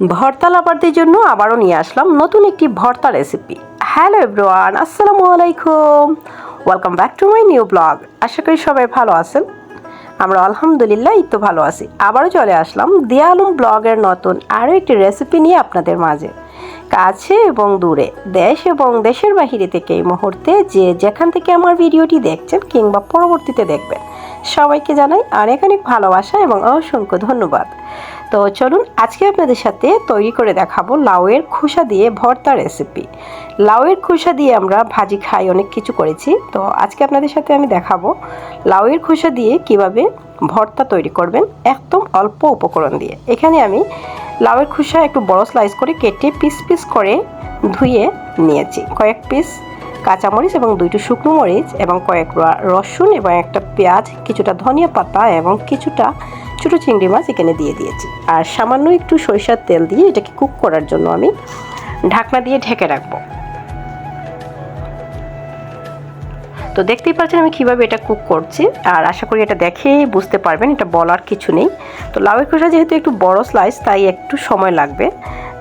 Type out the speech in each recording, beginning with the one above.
ভর্তা লাভারদের জন্য আবারও নিয়ে আসলাম নতুন একটি ভর্তা রেসিপি। হ্যালো এভরিওয়ান, আসসালামু আলাইকুম। Welcome back to my new blog আশা করি সবাই ভালো আছেন। আমরা আলহামদুলিল্লাহ এই তো ভালো আছি। আবারও চলে আসলাম দিয়ালুম ব্লগের নতুন আরও একটি রেসিপি নিয়ে আপনাদের মাঝে। কাছে এবং দূরে, দেশ এবং দেশের বাহিরে থেকে এই মুহূর্তে যে যেখান থেকে আমার ভিডিওটি দেখছেন কিংবা পরবর্তীতে দেখবেন, সবাইকে জানাই অনেক অনেক ভালোবাসা এবং অসংখ্য ধন্যবাদ। তো চলুন আজকে আপনাদের সাথে তৈরি করে দেখাবো লাউয়ের খোসা দিয়ে ভর্তা রেসিপি লাউয়ের খোসা দিয়ে আমরা ভাজি খাই, অনেক কিছু করেছি। তো আজকে আপনাদের সাথে আমি দেখাবো লাউয়ের খোসা দিয়ে কীভাবে ভর্তা তৈরি করবেন একদম অল্প উপকরণ দিয়ে। এখানে আমি লাউয়ের খোসা একটু বড় স্লাইস করে কেটে পিস পিস করে ধুয়ে নিয়েছি। কয়েক পিস কাঁচামরিচ এবং দুইটি শুকনো মরিচ এবং কয়েক রসুন এবং একটা পেঁয়াজ, কিছুটা ধনিয়া পাতা এবং কিছুটা ছোটো চিংড়ি মাছ এখানে দিয়ে দিয়েছি। আর সামান্য একটু সরিষার তেল দিয়ে এটাকে কুক করার জন্য আমি ঢাকনা দিয়ে ঢেকে রাখব। তো দেখতেই পাচ্ছেন আমি কীভাবে এটা কুক করছি, আর আশা করি এটা দেখে বুঝতে পারবেন, এটা বলার কিছু নেই। তো লাউয়ের খোসা যেহেতু একটু বড় স্লাইস তাই একটু সময় লাগবে।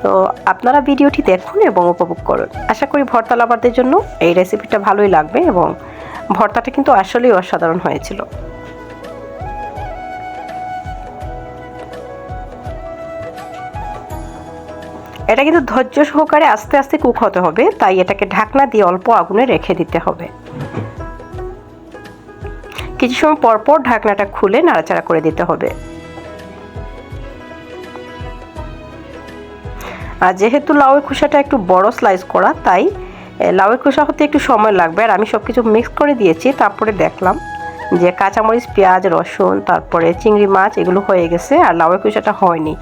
তো আপনারা ভিডিওটি দেখুন এবং উপভোগ করুন। আশা করি ভর্তা লাভারদের জন্য এই রেসিপিটা ভালোই লাগবে এবং ভর্তাটা কিন্তু আসলেই অসাধারণ হয়েছিল। এটা কিন্তু ধৈর্য সহকারে আস্তে আস্তে কুক হতে হবে, তাই এটাকে ঢাকনা দিয়ে অল্প আগুনে রেখে দিতে হবে। কিছু সময় পর পর ঢাকনাটা খুলে নাড়াচাড়া করে দিতে হবে। আর যেহেতু লাউয়ের খোসাটা একটু বড় স্লাইস করা, তাই লাউয়ের খোসা হতে একটু সময় লাগবে। আর আমি সব কিছু মিক্স করে দিয়েছি, তারপরে দেখলাম যে কাঁচামরিচ, পেঁয়াজ, রসুন, তারপরে চিংড়ি মাছ, এগুলো হয়ে গেছে, আর লাউয়ের খোসাটা হয়নি।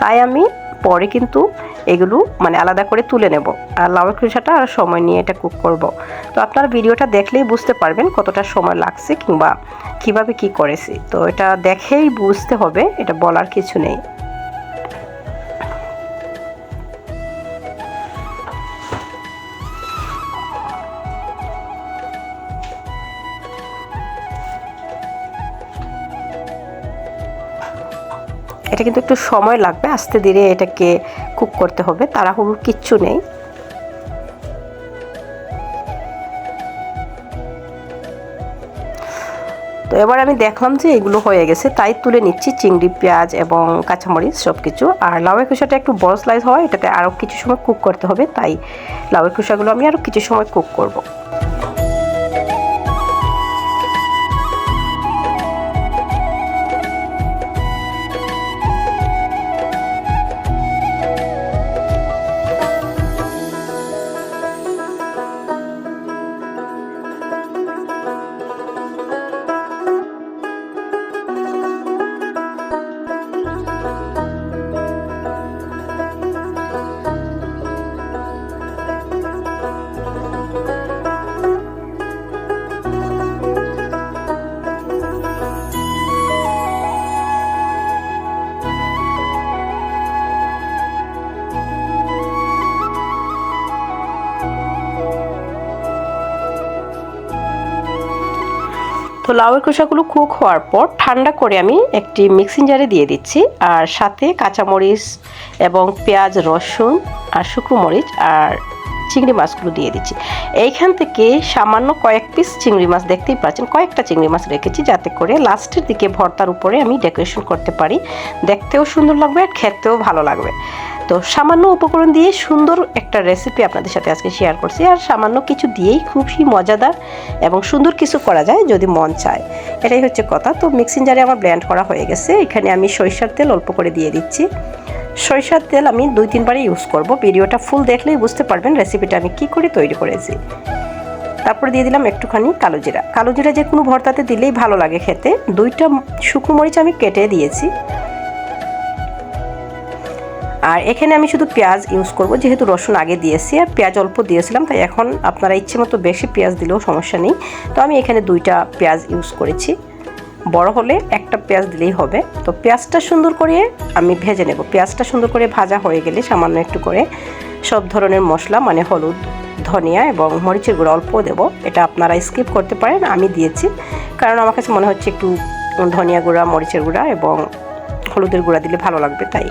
তাই আমি পরে কিন্তু এগুলো মানে আলাদা করে তুলে নেব। আর লাউয়ের খোসাটা আর সময় নিয়ে এটা কুক করব। তো আপনারা ভিডিওটা দেখলেই বুঝতে পারবেন কতটা সময় লাগছে কিংবা কীভাবে কি করেছি। তো এটা দেখেই বুঝতে হবে, এটা বলার কিছু নেই। এটা কিন্তু একটু সময় লাগবে, আস্তে ধীরে এটাকে কুক করতে হবে তাড়াহুড়োর কিচ্ছু নেই। তো এবার আমি দেখলাম যে এগুলো হয়ে গেছে, তাই তুলে নিচ্ছি চিংড়ি, পেঁয়াজ এবং কাঁচামরিচ সব কিছু আর লাউয়ের খোসাটা একটু বড় স্লাইস হয় এটাতে আরও কিছু সময় কুক করতে হবে, তাই লাউয়ের খোসাগুলো আমি আরও কিছু সময় কুক করব। তো লাউয়ের খোসাগুলো কুক হওয়ার পর ঠান্ডা করে আমি একটি মিক্সিং জারে দিয়ে দিচ্ছি। আর সাথে কাঁচামরিচ এবং পেঁয়াজ, রসুন আর শুকনো মরিচ আর চিংড়ি মাছগুলো দিয়ে দিচ্ছি। এইখান থেকে সামান্য কয়েক পিস চিংড়ি মাছ, দেখতেই পাচ্ছেন কয়েকটা চিংড়ি মাছ রেখেছি যাতে করে লাস্টের দিকে ভর্তার উপরে আমি ডেকোরেশন করতে পারি। দেখতেও সুন্দর লাগবে আর খেতেও ভালো লাগবে। তো সামান্য উপকরণ দিয়ে সুন্দর একটা রেসিপি আপনাদের সাথে আজকে শেয়ার করছি। আর সামান্য কিছু দিয়েই খুবই মজাদার এবং সুন্দর কিছু করা যায় যদি মন চায়। এটাই হচ্ছে কথা। তো মিক্সিং জারে আমার ব্ল্যান্ড করা হয়ে গেছে। এখানে আমি সরিষার তেল অল্প করে দিয়ে দিচ্ছি। সরিষার তেল আমি দুই, তিনবারই ইউজ করব। ভিডিওটা ফুল দেখলেই বুঝতে পারবেন রেসিপিটা আমি কি করে তৈরি করেছি। তারপরে দিয়ে দিলাম একটুখানি কালো জিরা। কালো জিরা যে কোনো ভর্তাতে দিলেই ভালো লাগে খেতে। দুইটা শুকনো মরিচ আমি কেটে দিয়েছি। আর এখানে আমি শুধু পেঁয়াজ ইউজ করব, যেহেতু রসুন আগে দিয়েছি আর পেঁয়াজ অল্প দিয়েছিলাম, তাই এখন আপনারা ইচ্ছে মতো বেশি পেঁয়াজ দিলেও সমস্যা নেই। তো আমি এখানে দুইটা পেঁয়াজ ইউজ করেছি। বড় হলে একটা পেঁয়াজ দিলেই হবে। তো পেঁয়াজটা সুন্দর করে আমি ভেজে নেব। পেঁয়াজটা সুন্দর করে ভাজা হয়ে গেলে সামান্য একটু করে সব ধরনের মশলা মানে হলুদ, ধনিয়া এবং মরিচের গুঁড়ো অল্প দেবো। এটা আপনারা স্কিপ করতে পারেন, আমি দিয়েছি। কারণ আমার কাছে মনে হচ্ছে একটু ধনিয়া গুঁড়া, মরিচের গুঁড়া এবং হলুদের গুঁড়া দিলে ভালো লাগবে, তাই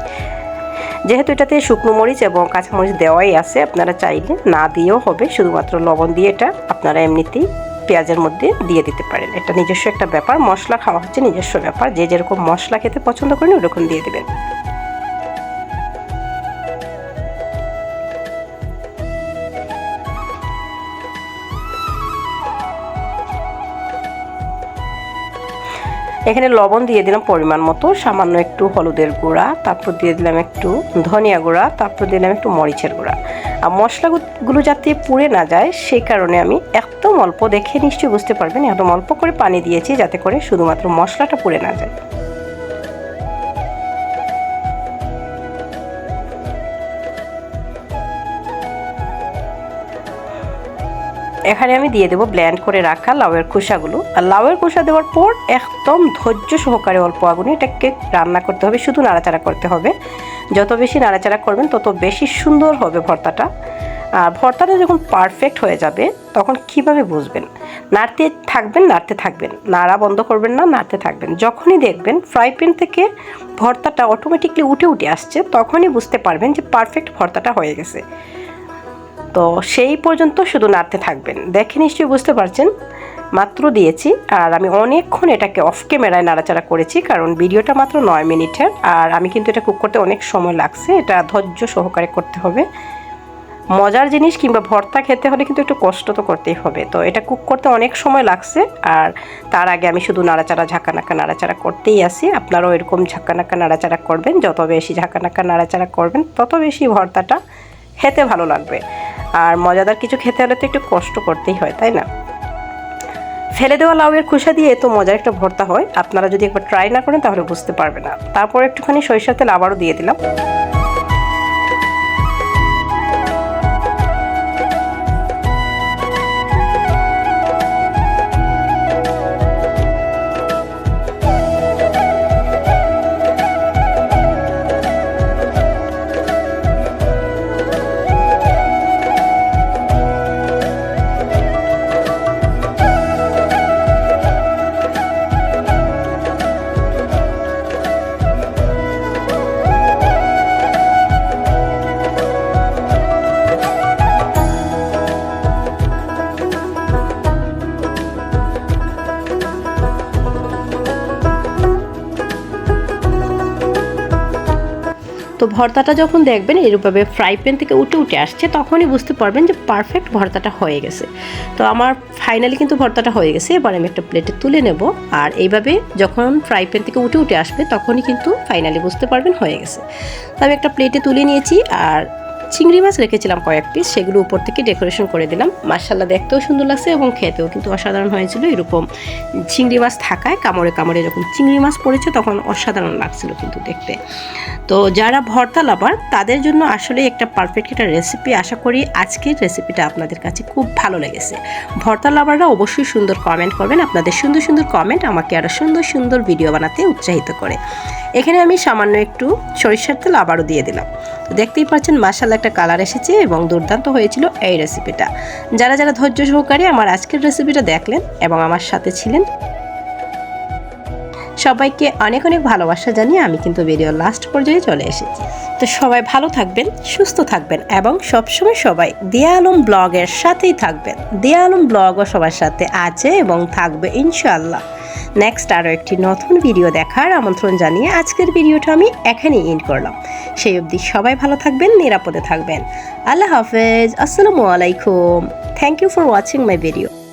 যেহেতু এটাতে শুকনো মরিচ এবং কাঁচামরিচ দেওয়াই আছে, আপনারা চাইলে না দিয়েও হবে, শুধুমাত্র লবণ দিয়ে এটা আপনারা এমনিতেই পেঁয়াজের মধ্যে দিয়ে দিতে পারেন। এটা নিজস্ব একটা ব্যাপার, মশলা খাওয়া হচ্ছে নিজস্ব ব্যাপার, যে যেরকম মশলা খেতে পছন্দ করেন ওরকম দিয়ে দেবেন। এখানে লবণ দিয়ে দিলাম পরিমাণ মতো, সামান্য একটু হলুদের গুঁড়া, তারপর দিয়ে দিলাম একটু ধনিয়া গুঁড়া, তারপর দিলাম একটু মরিচের গুঁড়া। আর মশলাগুলো যাতে পুড়ে না যায়, সেই কারণে আমি একদম অল্প, দেখে নিশ্চয়ই বুঝতে পারবেন, একদম অল্প করে পানি দিয়েছি যাতে করে শুধুমাত্র মশলাটা পুড়ে না যায়। এখানে আমি দিয়ে দেবো ব্ল্যান্ড করে রাখা লাউয়ের খোসাগুলো। আর লাউয়ের খোসা দেওয়ার পর একদম ধৈর্য সহকারে অল্প আগুনে এটাকে রান্না করতে হবে, শুধু নাড়াচাড়া করতে হবে। যত বেশি নাড়াচাড়া করবেন, তত বেশি সুন্দর হবে ভর্তাটা। আর ভর্তাটা যখন পারফেক্ট হয়ে যাবে, তখন কীভাবে বুঝবেন? নাড়তে থাকবেন নাড়তে থাকবেন। নাড়া বন্ধ করবেন না, নাড়তে থাকবেন। যখনই দেখবেন ফ্রাই প্যান থেকে ভর্তাটা অটোমেটিকলি উঠে উঠে আসছে, তখনই বুঝতে পারবেন যে পারফেক্ট ভর্তাটা হয়ে গেছে। তো সেই পর্যন্ত শুধু নাড়তে থাকবেন। দেখে নিশ্চয়ই বুঝতে পারছেন, মাত্র দিয়েছি আর আমি অনেকক্ষণ এটাকে অফ ক্যামেরায় নাড়াচাড়া করেছি, কারণ ভিডিওটা মাত্র নয় মিনিটের আর আমি কিন্তু এটা কুক করতে অনেক সময় লাগছে, এটা ধৈর্য সহকারে করতে হবে। মজার জিনিস কিংবা ভর্তা খেতে হলে কিন্তু একটু কষ্ট তো করতেই হবে, তো এটা কুক করতে অনেক সময় লাগছে আর তার আগে আমি শুধু নাড়াচাড়া, ঝাঁকানাকা নাড়াচাড়া করতেই আসি আপনারাও এরকম ঝাঁকানাকা নাড়াচাড়া করবেন, যত বেশি ঝাঁকানাকা নাড়াচাড়া করবেন, তত বেশি ভর্তাটা খেতে ভালো লাগবে। আর মজাদার কিছু খেতে হলে তো একটু কষ্ট করতেই হয়, তাই না? ফেলে দেওয়া লাউয়ের খোসা দিয়ে তো মজার একটা ভর্তা হয়, আপনারা যদি একবার ট্রাই না করেন তাহলে বুঝতে পারবে না। তারপর একটুখানি সরিষার তেল আবারও দিয়ে দিলাম। তো ভর্তাটা যখন দেখবেন, এরূপভাবে ফ্রাই প্যান থেকে উঠে উঠে আসছে, তখনই বুঝতে পারবেন যে পারফেক্ট ভর্তাটা হয়ে গেছে। তো আমার ফাইনালি কিন্তু ভর্তাটা হয়ে গেছে, এবার আমি একটা প্লেটে তুলে নেব। আর এইভাবে যখন ফ্রাই প্যান থেকে উঠে উঠে আসবে, তখনই কিন্তু ফাইনালি বুঝতে পারবেন হয়ে গেছে। তো আমি একটা প্লেটে তুলে নিয়েছি, আর চিংড়ি মাছ রেখেছিলাম কয়েক পিস সেগুলো উপর থেকে ডেকোরেশন করে দিলাম। মার্শাল্লাহ দেখতেও সুন্দর লাগছে এবং খেতেও কিন্তু অসাধারণ হয়েছিল এরকম। চিংড়ি মাছ থাকায় কামড়ে কামড়ে যখন চিংড়ি মাছ পড়েছে, তখন অসাধারণ লাগছিল কিন্তু দেখতে। তো যারা ভর্তা লাভার তাদের জন্য আসলে একটা পারফেক্ট একটা রেসিপি আশা করি আজকের রেসিপিটা আপনাদের কাছে খুব ভালো লেগেছে। ভর্তা লাভাররা অবশ্যই সুন্দর কমেন্ট করবেন, আপনাদের সুন্দর সুন্দর কমেন্ট আমাকে আরও সুন্দর সুন্দর ভিডিও বানাতে উৎসাহিত করে। এখানে আমি সামান্য একটু সরিষার তেল আবারও দিয়ে দিলাম। তো দেখতেই পাচ্ছেন মাসাল একটা কালার এসেছে এবং দুর্দান্ত হয়েছিল এই রেসিপিটা যারা যারা ধৈর্য সহকারে আমার আজকের রেসিপিটা দেখলেন এবং আমার সাথে ছিলেন, সবাইকে অনেক অনেক ভালোবাসা জানিয়ে আমি কিন্তু ভিডিও লাস্ট পর্যায়ে চলে এসেছি। তো সবাই ভালো থাকবেন, সুস্থ থাকবেন এবং সবসময় সবাই দিয়া আলম ব্লগের সাথেই থাকবেন। দিয়া আলম ব্লগও সবার সাথে আছে এবং থাকবে ইনশাআল্লাহ। নেক্সট আরও একটি নতুন ভিডিও দেখার আমন্ত্রণ জানিয়ে আজকের ভিডিওটা আমি এখানেই এন্ড করলাম। সেই অবধি সবাই ভালো থাকবেন, নিরাপদে থাকবেন। আল্লাহ হাফেজ, আসসালামু আলাইকুম। Thank you for watching my video